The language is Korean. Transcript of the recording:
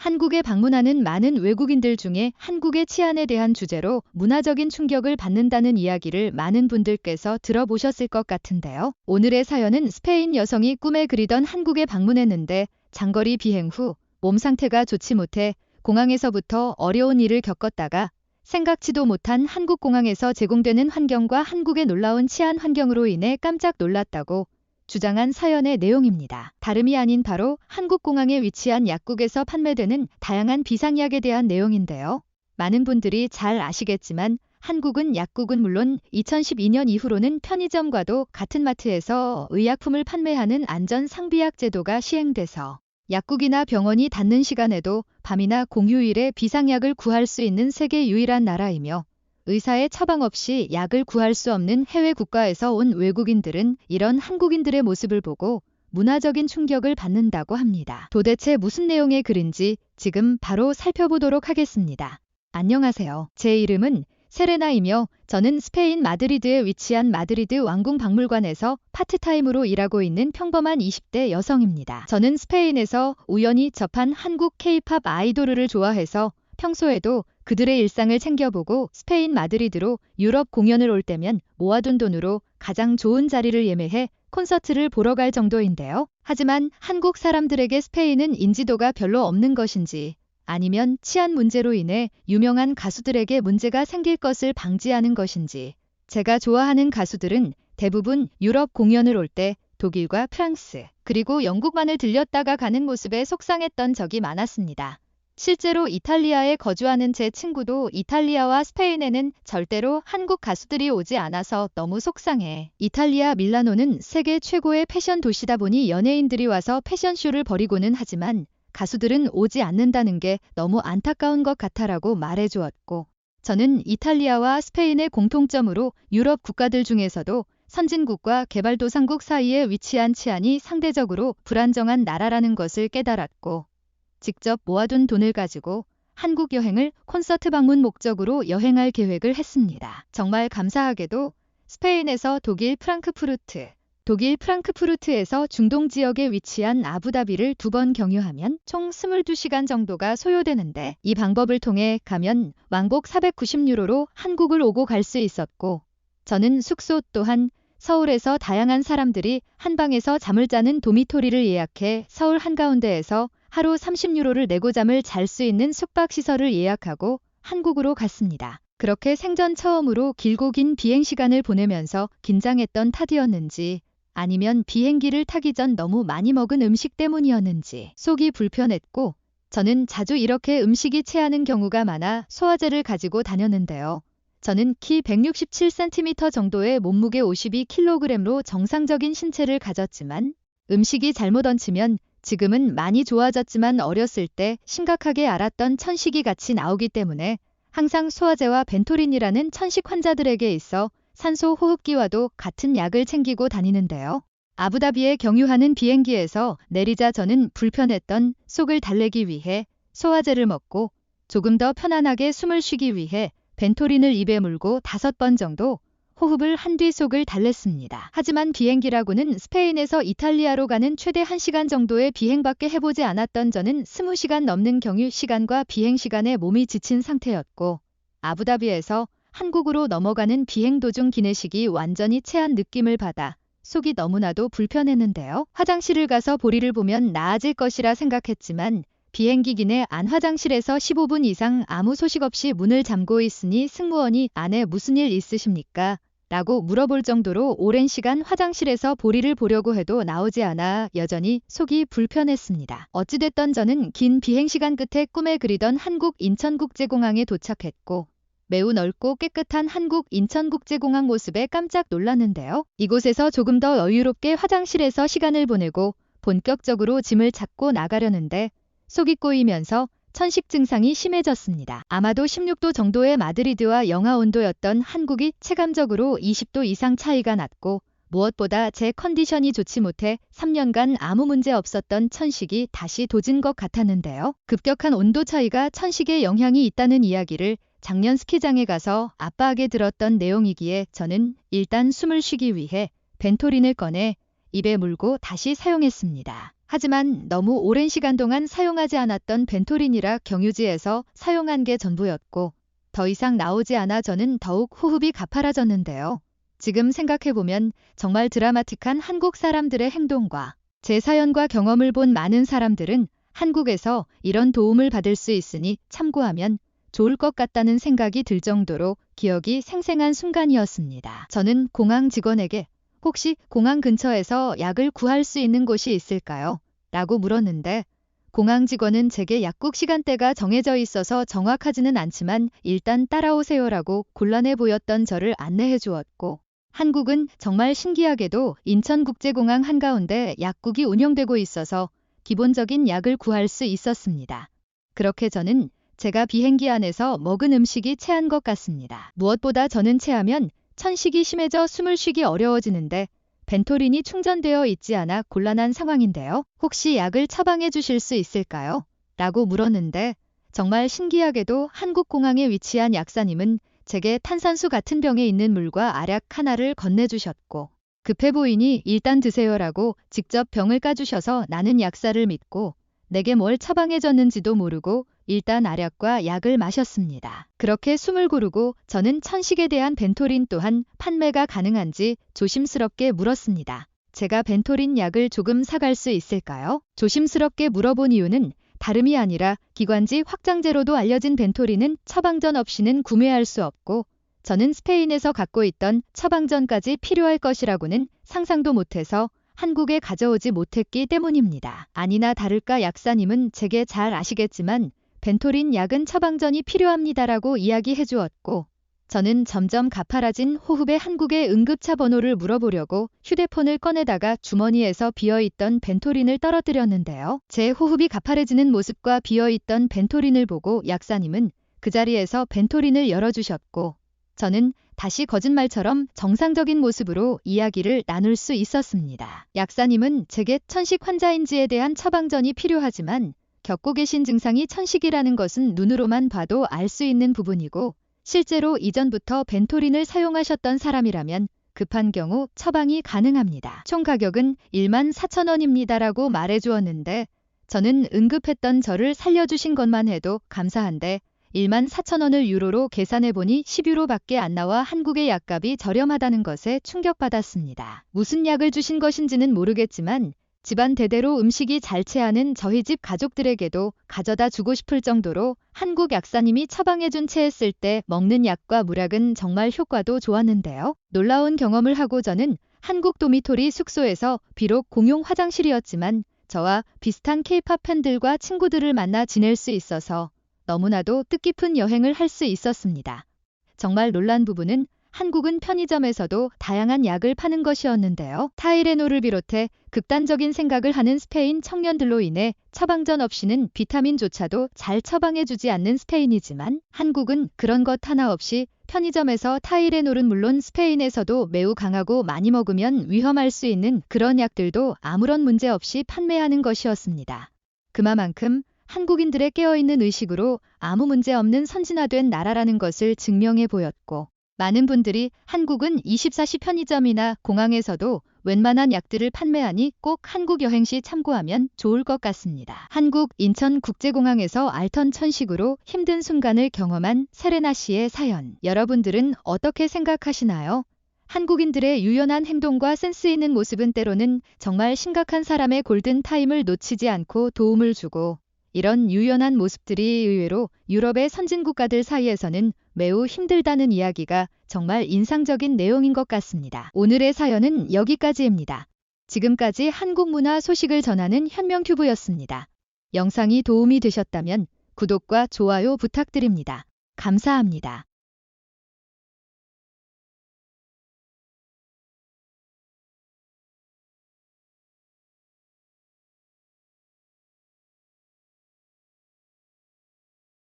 한국에 방문하는 많은 외국인들 중에 한국의 치안에 대한 주제로 문화적인 충격을 받는다는 이야기를 많은 분들께서 들어보셨을 것 같은데요. 오늘의 사연은 스페인 여성이 꿈에 그리던 한국에 방문했는데 장거리 비행 후 몸 상태가 좋지 못해 공항에서부터 어려운 일을 겪었다가 생각지도 못한 한국 공항에서 제공되는 환경과 한국의 놀라운 치안 환경으로 인해 깜짝 놀랐다고 주장한 사연의 내용입니다. 다름이 아닌 바로 한국 공항에 위치한 약국에서 판매되는 다양한 비상약에 대한 내용인데요. 많은 분들이 잘 아시겠지만 한국은 약국은 물론 2012년 이후로는 편의점과도 같은 마트에서 의약품을 판매하는 안전 상비약 제도가 시행돼서 약국이나 병원이 닫는 시간에도 밤이나 공휴일에 비상약을 구할 수 있는 세계 유일한 나라이며 의사의 처방 없이 약을 구할 수 없는 해외 국가에서 온 외국인들은 이런 한국인들의 모습을 보고 문화적인 충격을 받는다고 합니다. 도대체 무슨 내용의 글인지 지금 바로 살펴보도록 하겠습니다. 안녕하세요. 제 이름은 세레나이며 저는 스페인 마드리드에 위치한 마드리드 왕궁 박물관에서 파트타임으로 일하고 있는 평범한 20대 여성입니다. 저는 스페인에서 우연히 접한 한국 케이팝 아이돌을 좋아해서 평소에도 그들의 일상을 챙겨보고 스페인 마드리드로 유럽 공연을 올 때면 모아둔 돈으로 가장 좋은 자리를 예매해 콘서트를 보러 갈 정도인데요. 하지만 한국 사람들에게 스페인은 인지도가 별로 없는 것인지 아니면 치안 문제로 인해 유명한 가수들에게 문제가 생길 것을 방지하는 것인지 제가 좋아하는 가수들은 대부분 유럽 공연을 올 때 독일과 프랑스 그리고 영국만을 들렸다가 가는 모습에 속상했던 적이 많았습니다. 실제로 이탈리아에 거주하는 제 친구도 이탈리아와 스페인에는 절대로 한국 가수들이 오지 않아서 너무 속상해. 이탈리아 밀라노는 세계 최고의 패션 도시다 보니 연예인들이 와서 패션쇼를 벌이고는 하지만 가수들은 오지 않는다는 게 너무 안타까운 것 같아라고 말해주었고 저는 이탈리아와 스페인의 공통점으로 유럽 국가들 중에서도 선진국과 개발도상국 사이에 위치한 치안이 상대적으로 불안정한 나라라는 것을 깨달았고 직접 모아둔 돈을 가지고 한국 여행을 콘서트 방문 목적으로 여행할 계획을 했습니다. 정말 감사하게도 스페인에서 독일 프랑크푸르트, 독일 프랑크푸르트에서 중동 지역에 위치한 아부다비를 두 번 경유하면 총 22시간 정도가 소요되는데 이 방법을 통해 가면 왕복 490유로로 한국을 오고 갈 수 있었고 저는 숙소 또한 서울에서 다양한 사람들이 한 방에서 잠을 자는 도미토리를 예약해 서울 한가운데에서 하루 30유로를 내고 잠을 잘 수 있는 숙박시설을 예약하고 한국으로 갔습니다. 그렇게 생전 처음으로 길고 긴 비행시간을 보내면서 긴장했던 탓이었는지 아니면 비행기를 타기 전 너무 많이 먹은 음식 때문이었는지 속이 불편했고 저는 자주 이렇게 음식이 체하는 경우가 많아 소화제를 가지고 다녔는데요. 저는 키 167cm 정도의 몸무게 52kg로 정상적인 신체를 가졌지만 음식이 잘못 얹히면 지금은 많이 좋아졌지만 어렸을 때 심각하게 앓았던 천식이 같이 나오기 때문에 항상 소화제와 벤토린이라는 천식 환자들에게 있어 산소 호흡기와도 같은 약을 챙기고 다니는데요. 아부다비에 경유하는 비행기에서 내리자 저는 불편했던 속을 달래기 위해 소화제를 먹고 조금 더 편안하게 숨을 쉬기 위해 벤토린을 입에 물고 다섯 번 정도 호흡을 한뒤 속을 달랬습니다. 하지만 비행기라고는 스페인에서 이탈리아로 가는 최대 1시간 정도의 비행밖에 해보지 않았던 저는 20시간 넘는 경유 시간과 비행 시간에 몸이 지친 상태였고 아부다비에서 한국으로 넘어가는 비행 도중 기내식이 완전히 체한 느낌을 받아 속이 너무나도 불편했는데요. 화장실을 가서 보리를 보면 나아질 것이라 생각했지만 비행기 기내 안 화장실에서 15분 이상 아무 소식 없이 문을 잠고 있으니 승무원이 안에 무슨 일 있으십니까? 라고 물어볼 정도로 오랜 시간 화장실에서 보리를 보려고 해도 나오지 않아 여전히 속이 불편했습니다. 어찌됐던 저는 긴 비행시간 끝에 꿈에 그리던 한국 인천국제공항에 도착했고 매우 넓고 깨끗한 한국 인천국제공항 모습에 깜짝 놀랐는데요. 이곳에서 조금 더 여유롭게 화장실에서 시간을 보내고 본격적으로 짐을 찾고 나가려는데 속이 꼬이면서 천식 증상이 심해졌습니다. 아마도 16도 정도의 마드리드와 영하 온도였던 한국이 체감적으로 20도 이상 차이가 났고 무엇보다 제 컨디션이 좋지 못해 3년간 아무 문제 없었던 천식이 다시 도진 것 같았는데요. 급격한 온도 차이가 천식에 영향이 있다는 이야기를 작년 스키장에 가서 아빠에게 들었던 내용이기에 저는 일단 숨을 쉬기 위해 벤토린을 꺼내 입에 물고 다시 사용했습니다. 하지만 너무 오랜 시간 동안 사용하지 않았던 벤토린이라 경유지에서 사용한 게 전부였고 더 이상 나오지 않아 저는 더욱 호흡이 가파라졌는데요. 지금 생각해보면 정말 드라마틱한 한국 사람들의 행동과 제 사연과 경험을 본 많은 사람들은 한국에서 이런 도움을 받을 수 있으니 참고하면 좋을 것 같다는 생각이 들 정도로 기억이 생생한 순간이었습니다. 저는 공항 직원에게 혹시 공항 근처에서 약을 구할 수 있는 곳이 있을까요? 라고 물었는데 공항 직원은 제게 약국 시간대가 정해져 있어서 정확하지는 않지만 일단 따라오세요라고 곤란해 보였던 저를 안내해 주었고 한국은 정말 신기하게도 인천국제공항 한가운데 약국이 운영되고 있어서 기본적인 약을 구할 수 있었습니다. 그렇게 저는 제가 비행기 안에서 먹은 음식이 체한 것 같습니다. 무엇보다 저는 체하면 천식이 심해져 숨을 쉬기 어려워지는데 벤토린이 충전되어 있지 않아 곤란한 상황인데요. 혹시 약을 처방해 주실 수 있을까요? 라고 물었는데 정말 신기하게도 한국공항에 위치한 약사님은 제게 탄산수 같은 병에 있는 물과 알약 하나를 건네주셨고 급해 보이니 일단 드세요라고 직접 병을 까주셔서 나는 약사를 믿고 내게 뭘 처방해 줬는지도 모르고 일단 알약과 약을 마셨습니다. 그렇게 숨을 고르고 저는 천식에 대한 벤토린 또한 판매가 가능한지 조심스럽게 물었습니다. 제가 벤토린 약을 조금 사갈 수 있을까요? 조심스럽게 물어본 이유는 다름이 아니라 기관지 확장제로도 알려진 벤토린은 처방전 없이는 구매할 수 없고 저는 스페인에서 갖고 있던 처방전까지 필요할 것이라고는 상상도 못해서 한국에 가져오지 못했기 때문입니다. 아니나 다를까 약사님은 제게 잘 아시겠지만 벤토린 약은 처방전이 필요합니다라고 이야기해 주었고 저는 점점 가파라진 호흡에 한국의 응급차 번호를 물어보려고 휴대폰을 꺼내다가 주머니에서 비어있던 벤토린을 떨어뜨렸는데요. 제 호흡이 가파해지는 모습과 비어있던 벤토린을 보고 약사님은 그 자리에서 벤토린을 열어주셨고 저는 다시 거짓말처럼 정상적인 모습으로 이야기를 나눌 수 있었습니다. 약사님은 제게 천식 환자인지에 대한 처방전이 필요하지만 겪고 계신 증상이 천식이라는 것은 눈으로만 봐도 알 수 있는 부분이고 실제로 이전부터 벤토린을 사용하셨던 사람이라면 급한 경우 처방이 가능합니다. 총 가격은 1만 4천 원입니다라고 말해주었는데 저는 응급했던 저를 살려주신 것만 해도 감사한데 1만 4천 원을 유로로 계산해보니 10유로밖에 안 나와 한국의 약값이 저렴하다는 것에 충격받았습니다. 무슨 약을 주신 것인지는 모르겠지만 집안 대대로 음식이 잘 체하는 저희 집 가족들에게도 가져다 주고 싶을 정도로 한국 약사님이 처방해준 체했을 때 먹는 약과 물약은 정말 효과도 좋았는데요. 놀라운 경험을 하고 저는 한국 도미토리 숙소에서 비록 공용 화장실이었지만 저와 비슷한 케이팝 팬들과 친구들을 만나 지낼 수 있어서 너무나도 뜻깊은 여행을 할 수 있었습니다. 정말 놀란 부분은 한국은 편의점에서도 다양한 약을 파는 것이었는데요. 타이레놀을 비롯해 극단적인 생각을 하는 스페인 청년들로 인해 처방전 없이는 비타민조차도 잘 처방해주지 않는 스페인이지만 한국은 그런 것 하나 없이 편의점에서 타이레놀은 물론 스페인에서도 매우 강하고 많이 먹으면 위험할 수 있는 그런 약들도 아무런 문제 없이 판매하는 것이었습니다. 그만큼 한국인들의 깨어있는 의식으로 아무 문제 없는 선진화된 나라라는 것을 증명해 보였고 많은 분들이 한국은 24시 편의점이나 공항에서도 웬만한 약들을 판매하니 꼭 한국 여행 시 참고하면 좋을 것 같습니다. 한국 인천국제공항에서 알턴 천식으로 힘든 순간을 경험한 세레나 씨의 사연. 여러분들은 어떻게 생각하시나요? 한국인들의 유연한 행동과 센스 있는 모습은 때로는 정말 심각한 사람의 골든 타임을 놓치지 않고 도움을 주고 이런 유연한 모습들이 의외로 유럽의 선진 국가들 사이에서는 매우 힘들다는 이야기가 정말 인상적인 내용인 것 같습니다. 오늘의 사연은 여기까지입니다. 지금까지 한국 문화 소식을 전하는 현명튜브였습니다. 영상이 도움이 되셨다면 구독과 좋아요 부탁드립니다. 감사합니다.